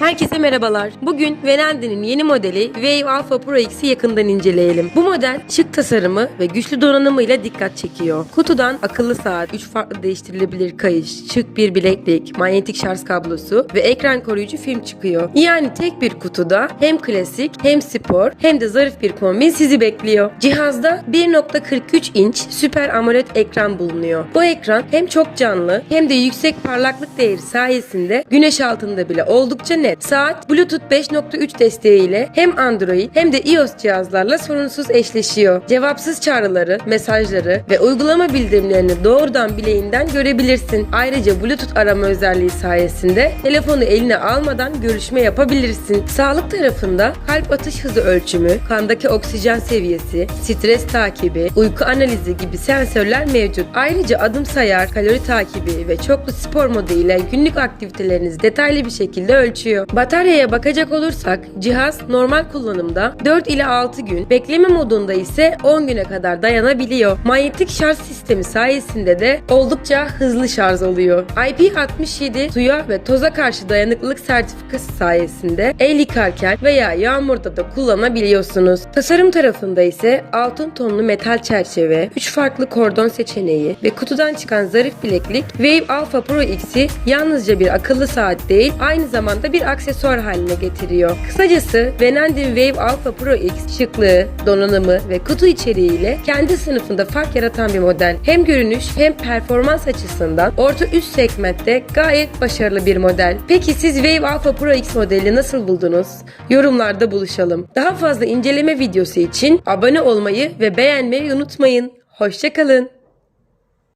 Herkese merhabalar. Bugün Venandi'nin yeni modeli Wave Alpha Pro X'i yakından inceleyelim. Bu model şık tasarımı ve güçlü donanımıyla dikkat çekiyor. Kutudan akıllı saat, 3 farklı değiştirilebilir kayış, şık bir bileklik, manyetik şarj kablosu ve ekran koruyucu film çıkıyor. Yani tek bir kutuda hem klasik hem spor hem de zarif bir kombin sizi bekliyor. Cihazda 1.43 inç Süper AMOLED ekran bulunuyor. Bu ekran hem çok canlı hem de yüksek parlaklık değeri sayesinde güneş altında bile oldukça net. Saat Bluetooth 5.3 desteğiyle hem Android hem de iOS cihazlarla sorunsuz eşleşiyor. Cevapsız çağrıları, mesajları ve uygulama bildirimlerini doğrudan bileğinden görebilirsin. Ayrıca Bluetooth arama özelliği sayesinde telefonu eline almadan görüşme yapabilirsin. Sağlık tarafında kalp atış hızı ölçümü, kandaki oksijen seviyesi, stres takibi, uyku analizi gibi sensörler mevcut. Ayrıca adım sayar, kalori takibi ve çoklu spor modu ile günlük aktivitelerinizi detaylı bir şekilde ölçüyor. Bataryaya bakacak olursak cihaz normal kullanımda 4 ile 6 gün, bekleme modunda ise 10 güne kadar dayanabiliyor. Manyetik şarj sistemi sayesinde de oldukça hızlı şarj oluyor. IP67 suya ve toza karşı dayanıklılık sertifikası sayesinde el yıkarken veya yağmurda da kullanabiliyorsunuz. Tasarım tarafında ise altın tonlu metal çerçeve, 3 farklı kordon seçeneği ve kutudan çıkan zarif bileklik Wave Alpha Pro X'i yalnızca bir akıllı saat değil, aynı zamanda bir aksesuar haline getiriyor. Kısacası Venandin Wave Alpha Pro X şıklığı, donanımı ve kutu içeriğiyle kendi sınıfında fark yaratan bir model. Hem görünüş hem performans açısından orta üst segmentte gayet başarılı bir model. Peki siz Wave Alpha Pro X modeli nasıl buldunuz? Yorumlarda buluşalım. Daha fazla inceleme videosu için abone olmayı ve beğenmeyi unutmayın. Hoşçakalın.